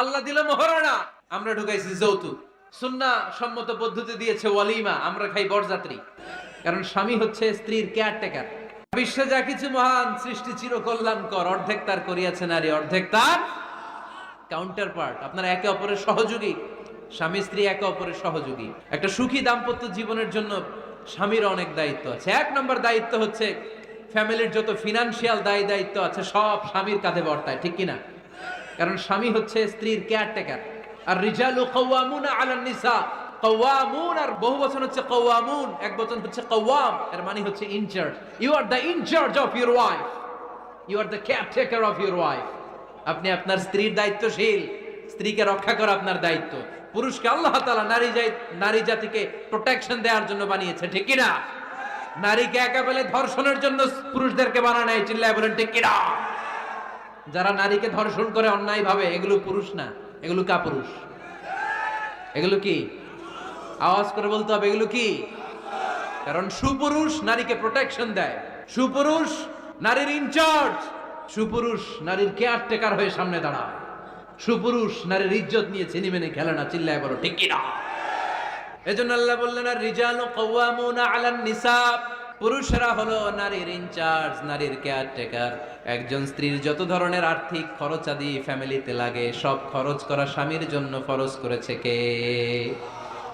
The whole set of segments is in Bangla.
আল্লাহ দিল মহারানা। আমরা ঢুকাইছি যৌতুক। সুন্না সম্মত পদ্ধতি দিয়েছে ওয়ালিমা, আমরা খাই বরযাত্রী। কারণ স্বামী হচ্ছে স্ত্রীর কেয়ারটেকার। বিশ্বে যা কিছু মহান সৃষ্টি চির কল্যাণকর অর্ধেক তার করিয়াছে নারী, অর্ধেক তার কাউন্টার পার্ট আপনারা একে অপরের সহযোগী, স্বামী স্ত্রী একে অপরের সহযোগী। একটা সুখী দাম্পত্য জীবনের জন্য স্বামীর অনেক দায়িত্ব আছে। এক নম্বর দায়িত্ব হচ্ছে, ফ্যামিলির যত ফিনান্সিয়াল দায় দায়িত্ব আছে, সব স্বামীর কাঁধে বর্তায়, ঠিক কিনা? কারণ স্বামী হচ্ছে স্ত্রীর কেয়ারটেকার আর রিজালু কওয়ামুন আলান নিসা। কওয়ামুন আর বহু বচন হচ্ছে কওয়ামুন, এক বচন হচ্ছে কওয়াম, এর মানে হচ্ছে in charge you are the in charge of your wife you are the caretaker of your wife আপনি আপনার স্ত্রীর দায়িত্বশীল। স্ত্রীকে রক্ষা করা আপনার দায়িত্ব। পুরুষকে আল্লাহ তালা নারী নারী জাতিকে প্রোটেকশন দেওয়ার জন্য বানিয়েছে, ঠিক কিনা? নারীকে একা পেলে ধর্ষণের জন্য পুরুষদেরকে বানানো হয়, চিল্লায় বলেন, ঠিক কিনা? যারা নারীকে ধর্ষণ করে অন্যায় ভাবে এগুলো পুরুষ না, এগুলো কাপুরুষ। এগুলো কি? আওয়াজ করে বলতে হবে, এগুলো কি? কারণ সুপুরুষ নারীকে প্রোটেকশন দেয়, সুপুরুষ নারীর ইনচার্জ সুপুরুষ নারীর কেয়ারটেকার হয়ে সামনে দাঁড়ায়। সুপুরুষ নারীর ইজ্জত নিয়ে চিনি মেনে খেলে না, চিল্লায় বলো, ঠিক কিনা? এজন্য আল্লাহ বললেন, আর রিজালু কাওয়ামুনা আলান নিসা পুরুষরা হলো নারীর ইনচার্জ, নারীর কেয়ারটেকার। একজন স্ত্রীর যত ধরনের আর্থিক খরচাদি ফ্যামিলিতে লাগে, সব খরচ করা স্বামীর জন্য ফরজ করেছে কে?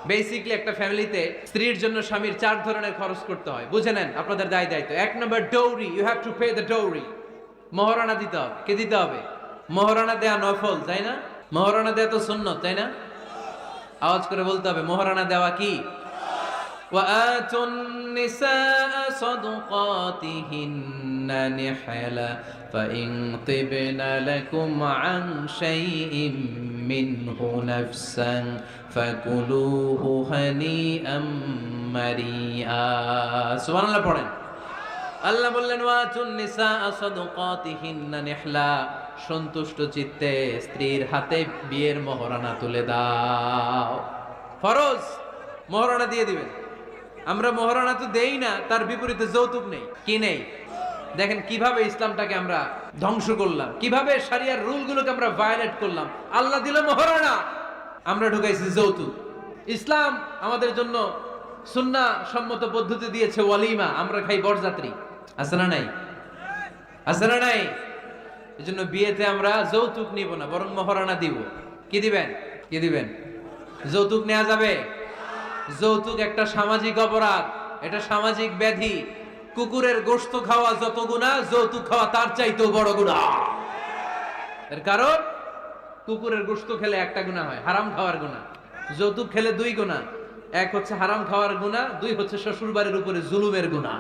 বেসিকলি একটা ফ্যামিলিতে স্ত্রীর জন্য স্বামীর চার ধরনের খরচ করতে হয়। বুঝে নেন আপনাদের দায় দায়িত্ব। এক নম্বর dowry you have to pay the dowry মহারণা দিতে হবে। কে দিতে হবে? মহারণা দেয়া নফল, তাই না? মহারণা দেয়া তো সুন্নত, তাই না? আওয়াজ করে বলতে হবে মহারানা দেওয়া কি? وآتوا النساء صدقاتهن نحلا فإن طبن لكم عن شيء منه نفسا فكلوه هنيئا مريئا سبحان الله পড়েন আল্লাহ বললেন ওয়াতুন নিসা সাদকাতিহিন্না নিহলা সন্তুষ্ট চিত্তে স্ত্রীর হাতে বিয়ের মহরানা তুলে দাও ফরজ মহরানা দিয়ে দিবেন আমরা মহরানা তো দেই না, তার বিপরীতে যৌতুক নেই। কি নেই? দেখেন কীভাবে ইসলামটাকে আমরা ধ্বংস করলাম, কীভাবে শারিয়ার রুলগুলোকে আমরা ভায়োলেট করলাম। আল্লাহ দিল মহরানা আমরা ঢুকাইছি যৌতুক। ইসলাম আমাদের জন্য সুন্না সম্মত পদ্ধতি দিয়েছে ওয়ালিমা, আমরা খাই বরযাত্রী। আছে না নাই? আছে না নাই? এই জন্য বিয়েতে আমরা যৌতুক নিব না, বরং মহারানা দিব। কি দিবেন? কি দিবেন? যৌতুক নেওয়া যাবে? যৌতুক একটা সামাজিক অপরাধ, এটা সামাজিক ব্যাধি। কুকুরের গোস্ত খাওয়া যত গুণা, যৌতুক খাওয়া তার চাইতেও বড় গুণা। এর কারণ, কুকুরের গোশত খেলে একটা গুণা হয়, হারাম খাওয়ার গুণা। যৌতুক খেলে দুই গুণা, এক হচ্ছে হারাম খাওয়ার গুণা, দুই হচ্ছে শ্বশুর বাড়ির উপরে জুলুমের গুণা।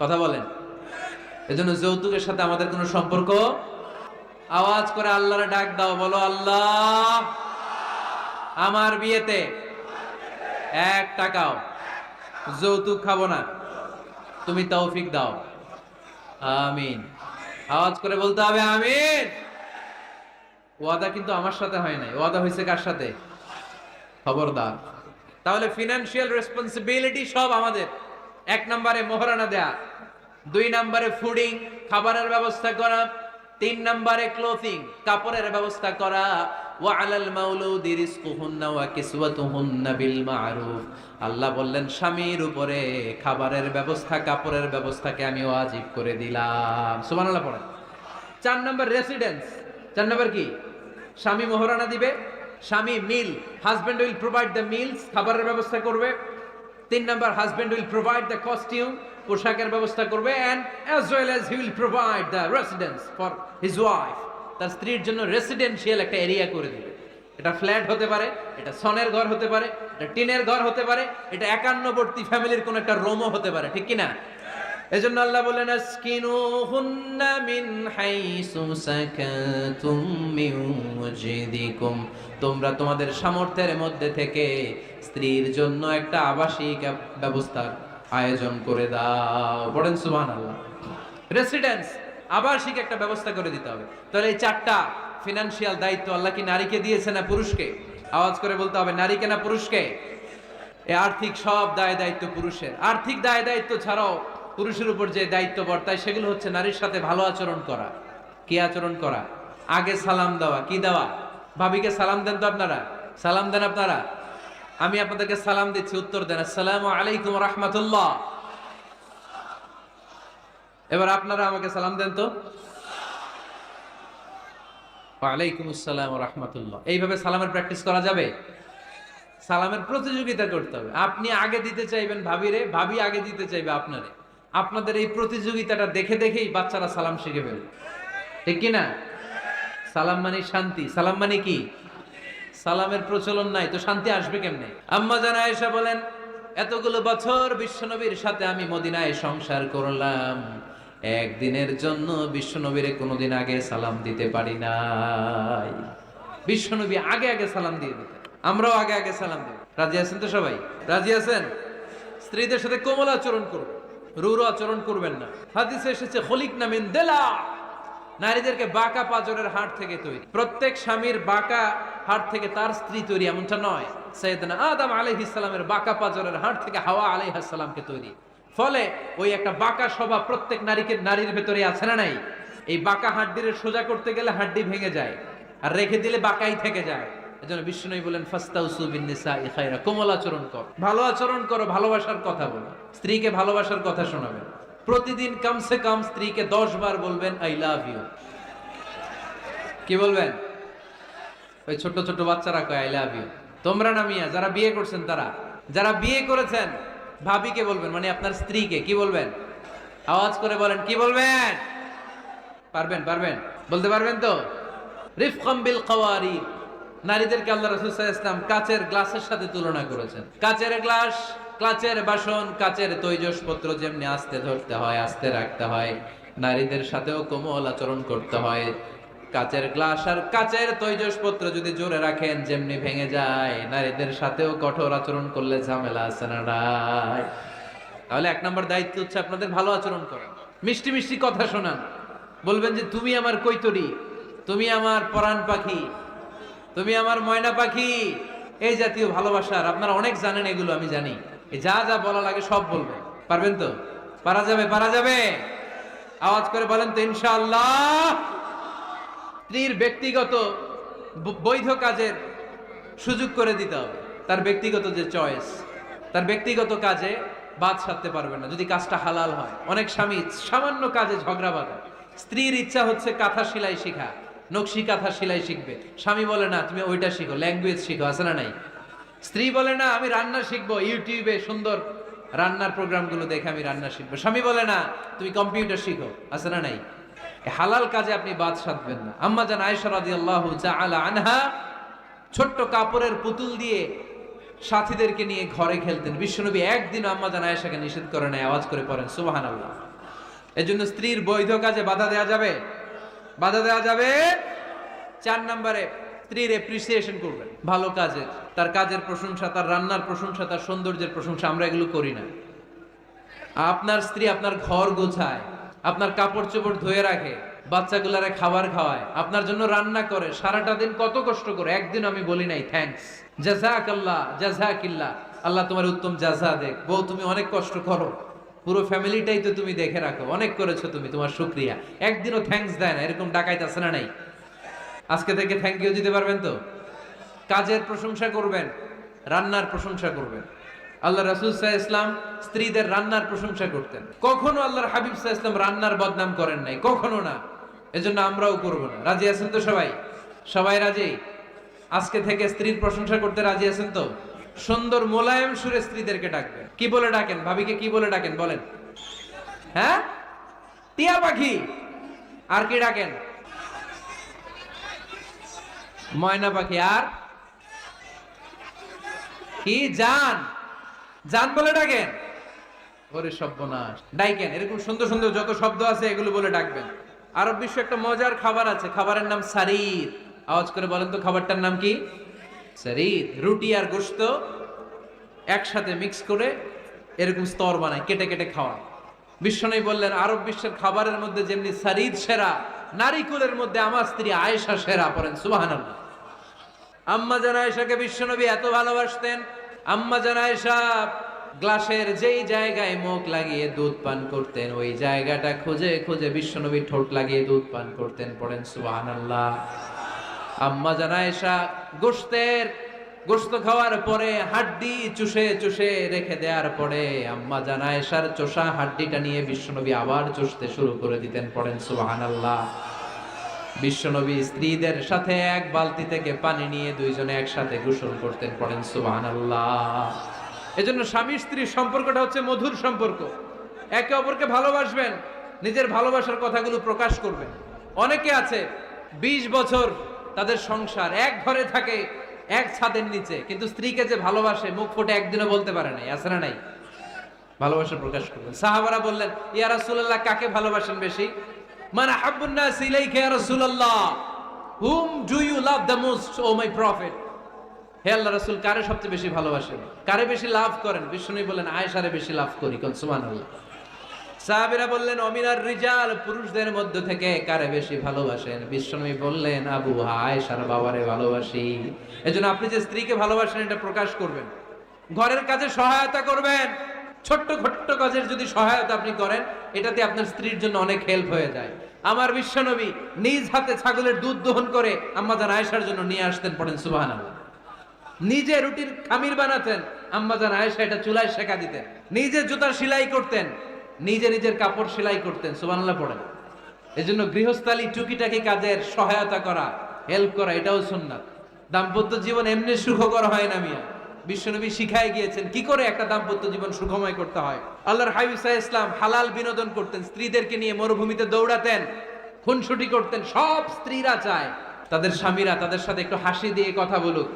কথা বলেন। এজন্য যৌতুকের সাথে আমাদের কোনো সম্পর্ক? আওয়াজ করে আল্লাহরে ডাক দাও, বলো আল্লাহ। আমার বিয়েতে এক টাকাও। যৌতুক খাব না। তুমি তৌফিক দাও। আমিন। আওয়াজ করে বলতে হবে আমিন। ওয়াদা কিন্তু আমার সাথে হয় নাই। ওয়াদা হয়েছে কার সাথে? খবরদার। তাহলে ফিনান্সিয়াল রেসপন্সিবিলিটি সব আমাদের। এক নম্বরে মোহরানা দেয়া। দুই নম্বরে ফুডিং খাবারের ব্যবস্থা করা। তিন নম্বরে ক্লোথিং কাপড়ের ব্যবস্থা করা। ওয়া বিল আল্লাহ বললেন, স্বামীর উপরে খাবারের ব্যবস্থা, কাপড়ের ব্যবস্থাকে আমি ওয়াজিব করে দিলাম। সুবহানাল্লাহ পড়েন। চার নম্বর রেসিডেন্স। চার নম্বর কি? স্বামী মোহরানা দিবে, স্বামী meal husband will provide the meals, খাবারের ব্যবস্থা করবে। তিন নম্বর husband will provide the costume, পোশাকের ব্যবস্থা করবে and as well as he will provide the residence for his wife তার স্ত্রীর জন্য রেসিডেন্সিয়াল একটা এরিয়া করে দিবে। এটা ফ্ল্যাট হতে পারে, এটা সনের ঘর হতে পারে, এটা টিনের ঘর হতে পারে, এটা একান্নবর্তী ফ্যামিলির কোন একটা রোমও হতে পারে, ঠিক কি না এজন্য আল্লাহ বলেন, আসকিনুহুন্না মিন হাইসু সাকাতুম মিন ওয়াজিদিকুম তোমরা তোমাদের সামর্থ্যের মধ্যে থেকে স্ত্রীর জন্য একটা আবাসিক ব্যবস্থার আয়োজন করে দাও। পড়েন সুবহানাল্লাহ। রেসিডেন্স আবাসিক একটা ব্যবস্থা করে দিতে হবে। তাহলে এই চারটা ফিনান্সিয়াল দায়িত্ব আল্লাহ কি নারীকে দিয়েছে না পুরুষকে? আওয়াজ করে বলতে হবে, নারীকে না পুরুষকে? আর্থিক সব দায় দায়িত্ব পুরুষের। আর্থিক দায় দায়িত্ব ছাড়াও পুরুষের উপর যে দায়িত্ব বর্তায় সেগুলো হচ্ছে নারীর সাথে ভালো আচরণ করা। কি আচরণ করা? আগে সালাম দেওয়া, কি দেওয়া? ভাবিকে সালাম দেন তো আপনারা? সালাম দেন আপনারা? আমি আপনাদেরকে সালাম দিচ্ছি, উত্তর দেন। আসসালামু আলাইকুম রহমতুল্লাহ। এবার আপনারা আমাকে সালাম দেন তো। ওয়ালাইকুম আসসালাম রহমতুল্লাহ। এইভাবে সালামের প্র্যাকটিস করা যাবে? সালামের প্রতিযোগিতা করতে হবে। আপনি আগে দিতে চাইবেন ভাবিরে, ভাবি আগে দিতে চাইবে আপনারে। আপনাদের এই প্রতিযোগিতাটা দেখে দেখেই বাচ্চারা সালাম শিখে ফেলবে। ঠিক সালাম মানে শান্তি। সালাম মানে কি? সালামের প্রচলন নাই, তো শান্তি আসবে কেমনে? আম্মা জানা এসে বলেন, এতগুলো বছর বিশ্বনবীর সাথে আমি মদিনায় সংসার করলাম। একদিনের জন্য বিশ্বনবীরে কোনোদিন আগে সালাম দিতে পারি নাই। বিশ্বনবী আগে আগে সালাম দিয়ে দিতেন। আমরাও আগে আগে সালাম দেব। রাজি আছেন তো সবাই? রাজি আছেন? স্ত্রীদের সাথে কোমল আচরণ করবেন। রুরু আচরণ করবেন না। হাদিসে এসেছে, খলিক নামিন দেলা। নারীদেরকে বাঁকা পাজরের হাট থেকে তৈরি। প্রত্যেক স্বামীর বাঁকা হাট থেকে তার স্ত্রী তৈরি, এমনটা নয়। সৈয়দনা আদম আলাইহিস সালামের বাঁকা পাজরের হাট থেকে হাওয়া আলাইহিস সালামকে তৈরি। ফলে ওই একটা বাঁকা স্বভাব প্রত্যেক নারীকে, নারীর ভেতরে আছে না নাই? এই বাঁকা হাড্ডির সোজা করতে গেলে হাড্ডি ভেঙে যায় আর রেখে দিলে বাঁকাই থেকে যায়। এজন্য বিষ্ণু বলেন, ফাস্তাউসু বিন নিসা ইখাইরা কোমল আচরণ কর। ভালো আচরণ করো, ভালোবাসার কথা বলো। স্ত্রীকে ভালোবাসার কথা শোনাবেন। প্রতিদিন কমসে কম স্ত্রীকে দশ বার বলবেন, আই লাভ ইউ। কি বলবেন? ওই ছোট ছোট বাচ্চারা কয়, আই লাভ ইউ। তোমরা না মিয়া, যারা বিয়ে করছেন তারা, যারা বিয়ে করেছেন ভাবিকে বলবেন মানে আপনার স্ত্রীকে, কি বলবেন? আওয়াজ করে বলেন, কি বলবেন? পারবেন পারবেন? বলতে পারবেন তো? রিফকাম বিল কাওয়ারি নারীদেরকে আল্লাহ রাসূল ওয়াসাল্লাম কাচের গ্লাসের সাথে তুলনা করেছেন। কাচের গ্লাস, কাচের বাসন, কাচের তৈজসপত্র যেমনি আস্তে ধরতে হয়, আস্তে রাখতে হয়, নারীদের সাথেও কোমল আচরণ করতে হয় কাচের গ্লাস আর কাচের তৈজসপত্র যদি জোরে রাখেন, যেমনি ভেঙে যায়, নারীদের সাথেও কঠোর আচরণ করলে ঝামেলা আছে না তাহলে এক নম্বর দায়িত্ব হচ্ছে আপনাদের ভালো আচরণ করা। মিষ্টি মিষ্টি কথা শোনান। বলবেন যে, তুমি আমার কৈতরি, তুমি আমার পরাণ পাখি, তুমি আমার ময়না পাখি, এই জাতীয় ভালোবাসার। আপনারা অনেক জানেন এগুলো, আমি জানি। যা যা বলা লাগে সব বলবেন। পারবেন তো? পারা যাবে পারা যাবে? আওয়াজ করে বলেন তো, ইনশাআল্লাহ স্ত্রীর ব্যক্তিগত বৈধ কাজের সুযোগ করে দিতে হবে। তার ব্যক্তিগত যে চয়েস তার ব্যক্তিগত কাজে বাদ সাধতে পারবে না। যদি কাজটা হালাল হয়, অনেক স্বামী সামান্য কাজে ঝগড়া বাঁধে। স্ত্রীর ইচ্ছা হচ্ছে কাঁথা সেলাই শেখা, নকশি কাঁথা সেলাই শিখবে। স্বামী বলে, না, তুমি ওইটা শিখো ল্যাঙ্গুয়েজ শিখো, আছে না নাই? স্ত্রী বলে, না, আমি রান্না শিখব, ইউটিউবে সুন্দর রান্নার প্রোগ্রামগুলো দেখে আমি রান্না শিখব। স্বামী বলে, না, তুমি কম্পিউটার শিখো, আছে না নাই? হালাল কাজে আপনি বাদ সাধবেন না। আম্মা জান আয়েশা রাদিয়াল্লাহু তাআলা আনহা ছোট্ট কাপড়ের পুতুল দিয়ে সাথীদেরকে নিয়ে ঘরে খেলতেন। বিশ্বনবী একদিন আম্মা জান আয়েশাকে নিষেধ করে নেয় আওয়াজ করে পড়েন, সুবহানাল্লাহ। এজন্য স্ত্রীর বৈধ কাজে বাধা দেওয়া যাবে? বাধা দেওয়া যাবে? চার নম্বরে, স্ত্রীর এপ্রিসিয়েশন করবেন। ভালো কাজের, তার কাজের প্রশংসা, তার রান্নার প্রশংসা, তার সৌন্দর্যের প্রশংসা আমরা এগুলো করি না। আপনার স্ত্রী আপনার ঘর গোছায় আপনার কাপড় চোপড় ধুয়ে রাখে, বাচ্চাগুলারে খাবার খাওয়ায়, আপনার জন্য রান্না করে, সারাটা দিন কত কষ্ট করে, একদিন আমি বলি নাই থ্যাঙ্কস জাজাক আল্লাহ জাজাকিল্লা আল্লাহ তোমার উত্তম জাজা দেখ। বউ, তুমি অনেক কষ্ট করো। পুরো ফ্যামিলিটাই তো তুমি দেখে রাখো। অনেক করেছ তুমি, তোমার শুক্রিয়া। একদিনও থ্যাঙ্কস দেয় না, এরকম ডাকাইতে আছে না নাই? আজকে থেকে থ্যাংক ইউ দিতে পারবেন তো? কাজের প্রশংসা করবেন, রান্নার প্রশংসা করবেন। আল্লাহ রাসুল সাহা ইসলাম স্ত্রীদের রান্নার প্রশংসা করতেন। কখনো আল্লাহর হাবিব সাহা ইসলাম রান্নার বদনাম করেন নাই, কখনো না। এজন্য আমরাও করব না। রাজি আছেন তো সবাই? সবাই রাজি? আজকে থেকে স্ত্রীর প্রশংসা করতে রাজি আছেন তো? সুন্দর মোলায়েম সুরে স্ত্রীদেরকে ডাকবেন। কি বলে ডাকেন? ভাবিকে কি বলে ডাকেন? বলেন। হ্যাঁ? টিয়া পাখি? আর কি ডাকেন? ময়না পাখি। আর? কি? জান? জান বলে ডাকেন। ওরে সর্বনাশ। ডাইকেন, এরকম সুন্দর সুন্দর যত শব্দ আছে, এগুলো বলে ডাকবেন। আরব বিশ্ব একটা মজার খাবার আছে, খাবারের নাম সারির। আওয়াজ করে বলেন তো, খাবারটার নাম কি? সারির। রুটি আর গোস্ত একসাথে মিক্স করে এরকম স্তর বানায়, কেটে কেটে খাওয়া। বিশ্বনবী বললেন, আরব বিশ্বের খাবারের মধ্যে যেমনি সারিদ সেরা, নারিকুলের মধ্যে আমার স্ত্রী আয়েশা সেরা, পড়েন সুবহানাল্লাহ। আম্মা জান আয়েশাকে বিশ্বনবী এত ভালোবাসতেন আম্মা জান আয়েশা গ্লাসের যেই জায়গায় মুখ লাগিয়ে দুধ পান করতেন, ওই জায়গাটা খুঁজে খুঁজে বিশ্বনবী ঠোঁট লাগিয়ে দুধ পান করতেন, পড়েন সুবহানাল্লাহ। আম্মা জানায়সা গোস্তের গোস্ত খাওয়ার পরে হাড্ডি চুষে চুষে রেখে দেওয়ার পরে আম্মা জানায়সার চোষা হাড্ডিটা নিয়ে বিশ্বনবী আবার চুষতে শুরু করে দিতেন, পড়েন সুবহানাল্লাহ। বিশ্বনবী স্ত্রীদের সাথে এক বালতি থেকে পানি নিয়ে দুইজনে একসাথে গোসল করতেন, পড়েন, সুবহানাল্লাহ। এজন্য স্বামী স্ত্রীর সম্পর্কটা হচ্ছে মধুর সম্পর্ক। একে অপরকে ভালোবাসবেন, নিজের ভালোবাসার কথাগুলো প্রকাশ করবেন। অনেকে আছে ২০ বছর তাদের সংসার, এক ঘরে থাকে, এক ছাদের নিচে, কিন্তু স্ত্রীকে যে ভালোবাসে, মুখ ফুটে একদিনও বলতে পারে নাই, আছে না নাই? ভালোবাসা প্রকাশ করবেন। সাহাবারা বললেন, ইয়া রাসূলুল্লাহ, কাকে ভালোবাসেন বেশি? মানে হাব্বুন নাস ইলাইকা ইয়া রাসূলুল্লাহ whom do you love the most O my prophet হে আল্লাহ, রাসূল কারে সবচেয়ে বেশি ভালোবাসেন? কারে বেশি লাভ করেন? বিষ্ণু বললেন, আয়েশারে বেশি লাভ করি কোন সুবহানাল্লাহ। সাহাবীরা বললেন অমিনার রিজাল, পুরুষদের মধ্য থেকে কারে বেশি ভালোবাসেন? বিশ্বনবী বললেন, আবু, আয়েশার বাবারে ভালোবাসি। এজন্য আপনি যে স্ত্রীকে ভালোবাসেন, এটা প্রকাশ করবেন। ঘরের কাজে সহায়তা করবেন। ছোট্ট ছোট্ট কাজের যদি সহায়তা আপনি করেন, এটাতে আপনার স্ত্রীর জন্য অনেক হেল্প হয়ে যায়। আমার বিশ্বনবী নিজ হাতে ছাগলের দুধ দহন করে আম্মাজান আয়েশার জন্য নিয়ে আসতেন পড়েন, সুবহানাল্লাহ। নিজে রুটির খামির বানাতেন আম্মাজান আয়েশা এটা চুলায় শেখা দিতেন। নিজে জুতা সেলাই করতেন, নিজে নিজের কাপড় সেলাই করতেন, সুবহানাল্লাহ পড়েন। এই জন্য গৃহস্থালী টুকিটাকি কাজের সহায়তা করা হেল্প করা, এটাও সুন্নাত। দাম্পত্য জীবন এমনি সুখকর হয় না মিয়া। বিশ্বনবী শিখায় গিয়েছেন কি করে একটা দাম্পত্য জীবন সুখময় করতে হয়। আল্লাহর হাবিব ইসলাম হালাল বিনোদন করতেন, স্ত্রীদেরকে নিয়ে মরুভূমিতে দৌড়াতেন, খুনসুটি করতেন, সব স্ত্রীরা চায়। তাদের স্বামীরা তাদের সাথে একটু হাসি দিয়ে কথা বলুক,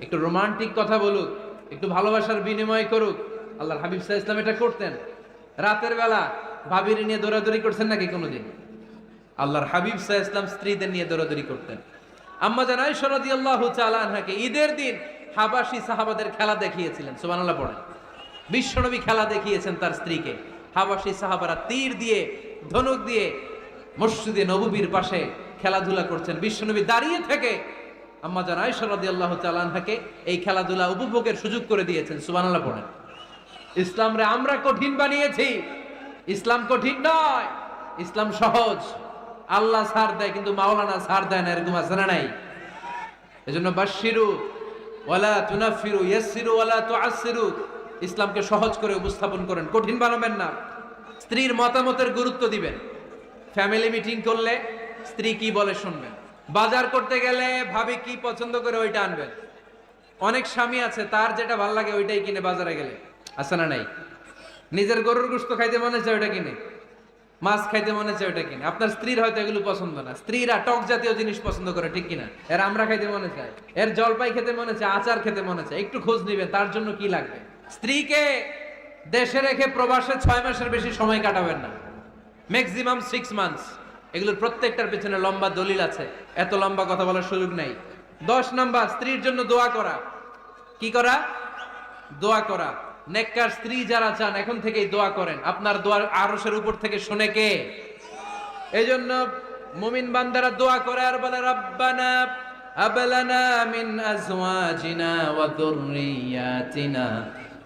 একটু রোমান্টিক কথা বলুক, একটু ভালোবাসার বিনিময় করুক। আল্লাহর হাবিব সাহেব ইসলাম এটা করতেন। রাতের বেলা ভাবির নিয়ে দৌড়াদৌড়ি করছেন নাকি কোনোদিন? আল্লাহর হাবিব সাহ ইসলাম স্ত্রীদের নিয়ে দৌড়াদৌড়ি করতেন। আম্মা জানাই সরদি আল্লাহ চালানহাকে ঈদের দিন হাবাসি সাহাবাদের খেলা দেখিয়েছিলেন, সুবহানাল্লাহ পড়েন। বিশ্বনবী খেলা দেখিয়েছেন তার স্ত্রীকে। হাবাসি সাহাবারা তীর দিয়ে, ধনুক দিয়ে মসজিদে নববীর পাশে খেলাধুলা করছেন। বিশ্বনবী দাঁড়িয়ে থেকে আম্মা জানাই সরদি আল্লাহ চালানহাকে এই খেলাধুলা উপভোগের সুযোগ করে দিয়েছেন, সুবহানাল্লাহ পড়েন। ইসলামরে আমরা কঠিন বানিয়েছি। ইসলাম কঠিন নয়, ইসলাম সহজ। আল্লাহ ছাড় দেয়, কিন্তু মাওলানা ছাড় দেয় না, এরকম আছে না নাই? এজন্য বাশিরু ওয়ালা তুনাফিরু, ইয়াসসিরু ওয়ালা তুআসসিরু। ইসলামকে সহজ করে উপস্থাপন করেন, কঠিন বানাবেন না। স্ত্রীর মতামতের গুরুত্ব দিবেন। ফ্যামিলি মিটিং করলে স্ত্রী কি বলে শুনবেন? বাজার করতে গেলে ভাবি কি পছন্দ করে ওইটা আনবেন। অনেক স্বামী আছে, তার যেটা ভালো লাগে ওইটাই কিনে বাজারে গেলে। আছে না নাই? নিজের গরুর গোস্ত খাইতে মনে চায় ওইটা কিনে। মাছ খাইতে মনে চায় ওটা কিনা। আপনার স্ত্রীর হয়তো এগুলো পছন্দ না। স্ত্রীরা টক জাতীয় জিনিস পছন্দ করে, ঠিক কিনা? এর আমরা খাইতে মনে চায় এর জলপাই খেতে মনে চায় আচার খেতে মনে চায় একটু খোঁজ নিবে তার জন্য কি লাগবে? স্ত্রীকে দেশে রেখে প্রবাসে ছয় মাসের বেশি সময় কাটাবেন না। ম্যাক্সিমাম সিক্স মান্থস এগুলোর প্রত্যেকটার পেছনে লম্বা দলিল আছে। এত লম্বা কথা বলার সুযোগ নেই। দশ নাম্বার, স্ত্রীর জন্য দোয়া করা। কি করা? দোয়া করা। নেককার স্ত্রী যারা চান এখন থেকেই দোয়া করেন আপনার দোয়ার আরশের উপর থেকে শুনে কে এই জন্য মুমিন বান্দারা দোয়া করে আর বলে রব্বানা আবলানা মিন আজওয়াজিনা ওয়া যুররিয়াতিনা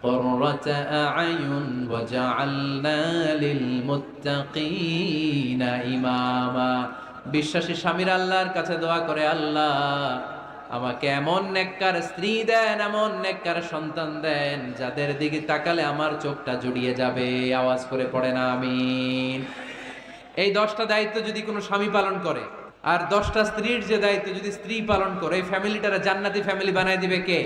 قرة أعين وجعلنا للمتقين إماما বিশ্বাসী স্বামীর আল্লাহর কাছে দোয়া করে আল্লাহ আমাকে এমন নেককার স্ত্রী দেন, এমন নেককার সন্তান দেন, যাদের দিকে তাকালে আমার চোখটা জুড়িয়ে যাবে, আওয়াজ করে পড়ে না আমি এই দশটা দায়িত্ব যদি কোনো স্বামী পালন করে, আর দশটা স্ত্রীর যে দায়িত্ব যদি স্ত্রী পালন করে ফ্যামিলিটারা জান্নাতি ফ্যামিলি বানায় দিবে কে?